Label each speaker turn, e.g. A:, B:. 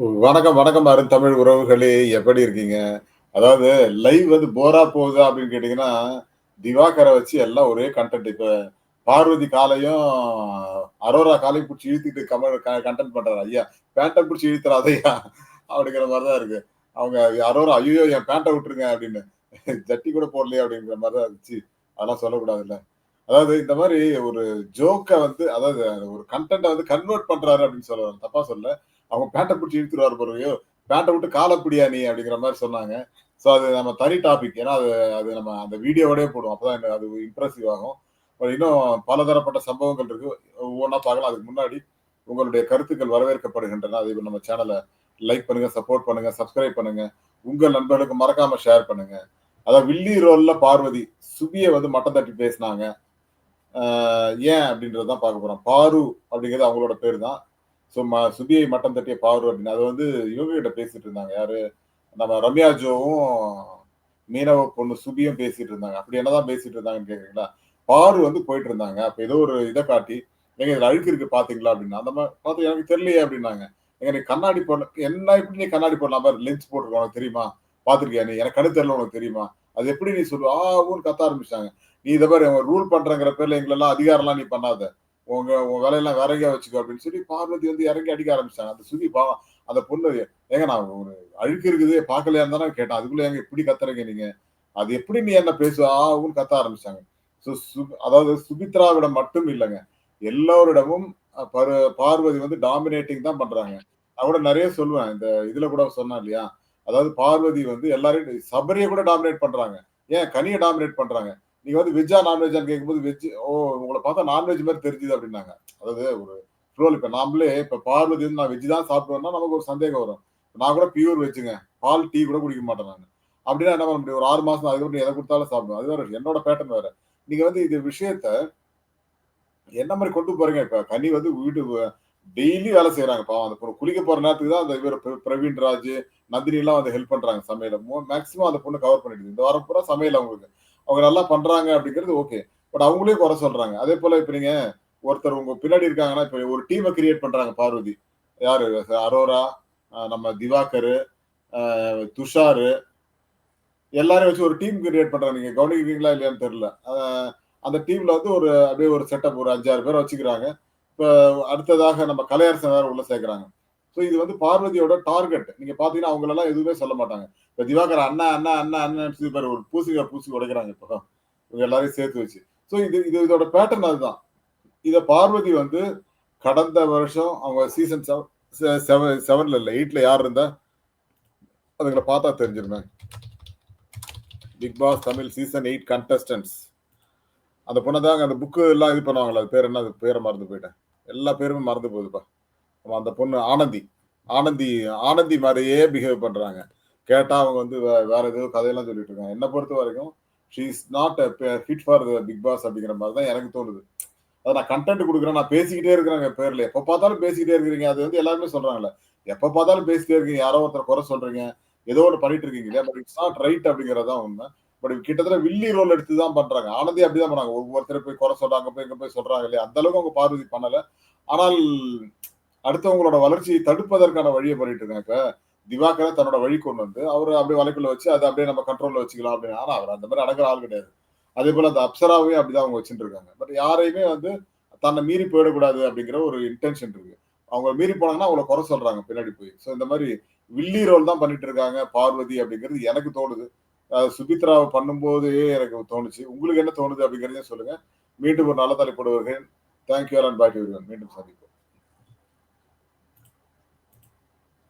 A: வணக்கம், வணக்கம் அருந்தமிழ் உறவுகளே! எப்படி இருக்கீங்க? அதாவது லைவ் வந்து போரா போகுதா அப்படின்னு கேட்டீங்கன்னா, திவாகரை வச்சு எல்லாம் ஒரே கன்டென்ட். இப்ப பார்வதி காலையும், அரோரா காலையும் பிடிச்சி இழுத்துட்டு கம கண்டென்ட் கன்டென்ட் பண்றாரு. ஐயா பேண்டை பிடிச்சி இழுத்துறாதய்யா! அப்படிங்கிற மாதிரிதான் தான் இருக்கு. அவங்க அரோரா ஐயோ என் பேண்டை விட்டுருங்க அப்படின்னு. ஜட்டி கூட போடலையே அப்படிங்கிற மாதிரி தான் இருந்துச்சு. அதெல்லாம் சொல்லக்கூடாதுல்ல. அதாவது இந்த மாதிரி ஒரு ஜோக்கை வந்து அதாவது ஒரு கண்டென்ட்டை வந்து கன்வெர்ட் பண்றாரு அப்படின்னு சொல்லுவாங்க தப்பா சொல்லல. அவங்க பேட்டை பிடிச்சி இழுத்துருவாரு பாருவையோ பேட்டை விட்டு காலப்பிடியா நீ" அப்படிங்கிற மாதிரி சொன்னாங்க. ஸோ அது நம்ம தனி டாபிக். ஏன்னா அது அது நம்ம அந்த வீடியோவோடய போடுவோம். அப்போதான் அது இம்ப்ரெசிவ் ஆகும். இன்னும் பலதரப்பட்ட சம்பவங்கள் இருக்கு. ஒவ்வொன்றா பார்க்கலாம். அதுக்கு முன்னாடி உங்களுடைய கருத்துக்கள் வரவேற்கப்படுகின்றன. அதை நம்ம சேனலை லைக் பண்ணுங்க, சப்போர்ட் பண்ணுங்க, சப்ஸ்கிரைப் பண்ணுங்க. உங்க நண்பர்களுக்கு மறக்காம ஷேர் பண்ணுங்க. அதான் வில்லி ரோல்ல பார்வதி சுபியை வந்து மட்டம் தட்டி பேசினாங்க. ஏன் அப்படின்றது தான் பார்க்க போறோம். பாரு அப்படிங்கிறது அவங்களோட பேர் தான். ஸோ சுபியை மட்டம் தட்டிய பாரு அப்படின்னு. அது வந்து இவங்க கிட்ட பேசிட்டு இருந்தாங்க. யாரு? நம்ம ரம்யா ஜோவும், மீனவ பொண்ணு சுபியும் பேசிட்டு இருந்தாங்க. அப்படி என்னதான் பேசிட்டு இருந்தாங்கன்னு கேக்குறீங்களா பாரு வந்து போயிட்டு இருந்தாங்க. அப்ப ஏதோ ஒரு இதை காட்டி, எங்க இதுல அழுக்கு இருக்கு பார்த்தீங்களா?" அப்படின்னு. அந்த மாதிரி பார்த்து எனக்கு தெரியலையே அப்படின்னாங்க. எங்க நீ கண்ணாடி போடல என்ன எப்படி நீ கண்ணாடி போடலாம் பாரு லென்ஸ் போட்டிருக்கோம் உனக்கு தெரியுமா? பார்த்துருக்கியா நீ? எனக்கு கண்ணு தெரியல உனக்கு தெரியுமா? அது எப்படி நீ சொல்லுவ?" ஆ ஊன்னு கத்த ஆரம்பிச்சாங்க "நீ இதை பாரு ரூல் பண்றங்கிற பேர்ல எங்களெல்லாம் அதிகாரம்லாம் நீ பண்ணாத. உங்க உன் வேலையெல்லாம் வேற எங்கேயா வச்சுக்கோ" அப்படின்னு சொல்லி பார்வதி வந்து இறங்கி அடிக்க ஆரம்பிச்சாங்க அந்த சுதி பாவம் அந்த பொண்ணு, "ஏங்க நான் ஒரு அழுக்கு இருக்குது பார்க்கலையா தானே கேட்டேன். அதுக்குள்ள ஏங்க இப்படி கத்துறீங்க நீங்க? அது எப்படி நீ என்ன பேசுவ?" ஆ கத்த ஆரம்பிச்சாங்க ஸோ சு அதாவது சுபித்ராவிடம் மட்டும் இல்லைங்க எல்லோரிடமும் பரு பார்வதி வந்து டாமினேட்டிங் தான் பண்றாங்க. நான் கூட நிறைய சொல்லுவேன். இந்த இதுல கூட சொன்னேன் இல்லையா? அதாவது பார்வதி வந்து எல்லாரையும் சபரியை கூட டாமினேட் பண்றாங்க. ஏன் கனியை டாமினேட் பண்றாங்க. நீங்க வந்து வெஜ்ஜா நான்வெஜ்ஜான்னு கேட்கும்போது வெஜ் ஓ உங்களை பார்த்தா நான்வெஜ் மாதிரி தெரிஞ்சுது அப்படின்னாங்க. அதாவது ஒரு ஃப்ளோல இப்ப நாமளே இப்ப பார்வதி வந்து நான் வெஜ் தான் சாப்பிடுவேன்னா நமக்கு ஒரு சந்தேகம் வரும். நான் கூட பியூர் வெஜ்ஜுங்க. பால், டீ கூட குடிக்க மாட்டேன் நான் அப்படின்னா என்ன பண்ண முடியும்? ஒரு ஆறு மாசம் அதுக்கப்புறம் எதை கொடுத்தாலும் சாப்பிடுவேன். அது வேற என்னோட பேட்டர்ன் வேற. நீங்க வந்து இந்த விஷயத்த என்ன மாதிரி கொண்டு போறீங்க? இப்ப கனி வந்து வீட்டு டெய்லி வேலை செய்யறாங்க பாவம். அந்த பொண்ணு குளிக்க போற நேரத்துக்கு தான் அந்த இவர் பிரவீன் ராஜ், நந்தினிலாம் வந்து ஹெல்ப் பண்றாங்க சமையல மேக்சிமம் மேக்ஸிமம் அந்த பொண்ணு கவர் பண்ணிடுது. இந்த வாரம் பூரா சமையல் அவங்களுக்கு. அவங்க நல்லா பண்றாங்க அப்படிங்கிறது ஓகே. பட் அவங்களையும் குறை சொல்றாங்க. அதே போல இப்ப நீங்க ஒருத்தர் உங்க பின்னாடி இருக்காங்கன்னா, இப்ப ஒரு டீமை கிரியேட் பண்றாங்க பார்வதி. யாரு? அரோரா, நம்ம திவாகர் துஷார் துஷாரு எல்லாரையும் வச்சு ஒரு டீம் கிரியேட் பண்றாங்க. நீங்க கவனிக்கிறீங்களா இல்லையான்னு தெரியல. அந்த டீம்ல வந்து ஒரு அப்படியே ஒரு செட்டப் ஒரு அஞ்சாறு பேர் வச்சுக்கிறாங்க. இப்ப அடுத்ததாக நம்ம கலையரசன் வேற உள்ள சேர்க்கிறாங்க. ஸோ இது வந்து பார்வதியோட டார்கெட். நீங்க பார்த்தீங்கன்னா அவங்களெல்லாம் எதுவுமே சொல்ல மாட்டாங்க. இப்ப திவாகர் அண்ணா, அண்ணா, அண்ணா, அண்ணன்னு பேர் ஒரு பூசிக்கா பூசி உடைக்கிறாங்க இப்போ இவங்க எல்லாரையும் சேர்த்து வச்சு. ஸோ இது இது இதோட பேட்டர்ன் அதுதான். இதை பார்வதி வந்து கடந்த வருஷம் அவங்க சீசன் செவன் செவன் செவன்ல இல்லை எயிட்ல யார் இருந்தா? அதுங்களை பார்த்தா தெரிஞ்சிருமே. Bigg Boss Tamil season eight contestants அந்த பொண்ணை தாங்க அந்த புக்கு எல்லாம் இது பண்ணுவாங்களா அது பேர் என்ன? அது பேரை மறந்து போயிட்டேன். எல்லா பேருமே மறந்து போகுதுப்பா. அந்த பொண்ணு ஆனந்தி. ஆனந்தி ஆனந்தி மாதிரியே பிஹேவ் பண்றாங்க. கேட்டா அவங்க வந்து வே வேற ஏதோ கதையெல்லாம் சொல்லிட்டு இருக்காங்க. பொறுத்த வரைக்கும் Sri is not a fit for the Bigg Boss அப்படிங்கிற மாதிரி தான் எனக்கு தோணுது. அதை நான் கன்டென்ட் கொடுக்குறேன் நான் பேசிக்கிட்டே இருக்கிறேங்க பேர்ல. எப்போ பார்த்தாலும் பேசிக்கிட்டே இருக்கிறீங்க. அது வந்து எல்லாருமே சொல்றாங்கல்ல. எப்போ பார்த்தாலும் பேசிட்டே இருக்கீங்க. யாரோ ஒருத்தர் குறை சொல்றீங்க. ஏதோ ஒன்று பண்ணிட்டு இருக்கீங்க இல்லையா? பட் இட்ஸ் நாட் ரைட் அப்படிங்கிறது தான் உண்மை. பட் கிட்டத்தட்ட வில்லி ரோல் எடுத்து தான் பண்றாங்க. ஆனந்தி அப்படிதான் பண்ணாங்க. ஒவ்வொருத்தர் போய் குறை சொல்றாங்க. போய் இங்க போய் சொல்றாங்க இல்லையா? அந்த அளவுக்கு அவங்க பார்வதி பண்ணல. ஆனால் அடுத்தவங்களோட வளர்ச்சியை தடுப்பதற்கான வழியை பண்ணிட்டு இருக்காங்க. திவாகரை தன்னோட வழி கொண்டு வந்து அவர் அப்படியே வலைக்குள்ள வச்சு அதை அப்படியே நம்ம கண்ட்ரோல்ல வச்சுக்கலாம் அப்படின்னு. ஆனா அவர் அந்த மாதிரி அடங்குற ஆள் கிடையாது. அதே போல அந்த அப்சராவையும் அப்படிதான் அவங்க வச்சுட்டு இருக்காங்க. பட் யாரையுமே வந்து தன்னை மீறி போயிடக்கூடாது அப்படிங்கிற ஒரு இன்டென்ஷன் இருக்கு. அவங்க மீறி போனாங்கன்னா அவங்கள குறை சொல்றாங்க பின்னாடி போய். ஸோ இந்த மாதிரி வில்லி ரோல் தான் பண்ணிட்டு இருக்காங்க பார்வதி அப்படிங்கிறது எனக்கு தோணுது. சுபித்ராவை பண்ணும்போதே எனக்கு தோணுச்சு. உங்களுக்கு என்ன தோணுது அப்படிங்கிறதையும் சொல்லுங்க. மீண்டும் ஒரு நல்ல தலைப்படுவர்கள் thank you thank you and bye மீண்டும் சந்திப்போம்.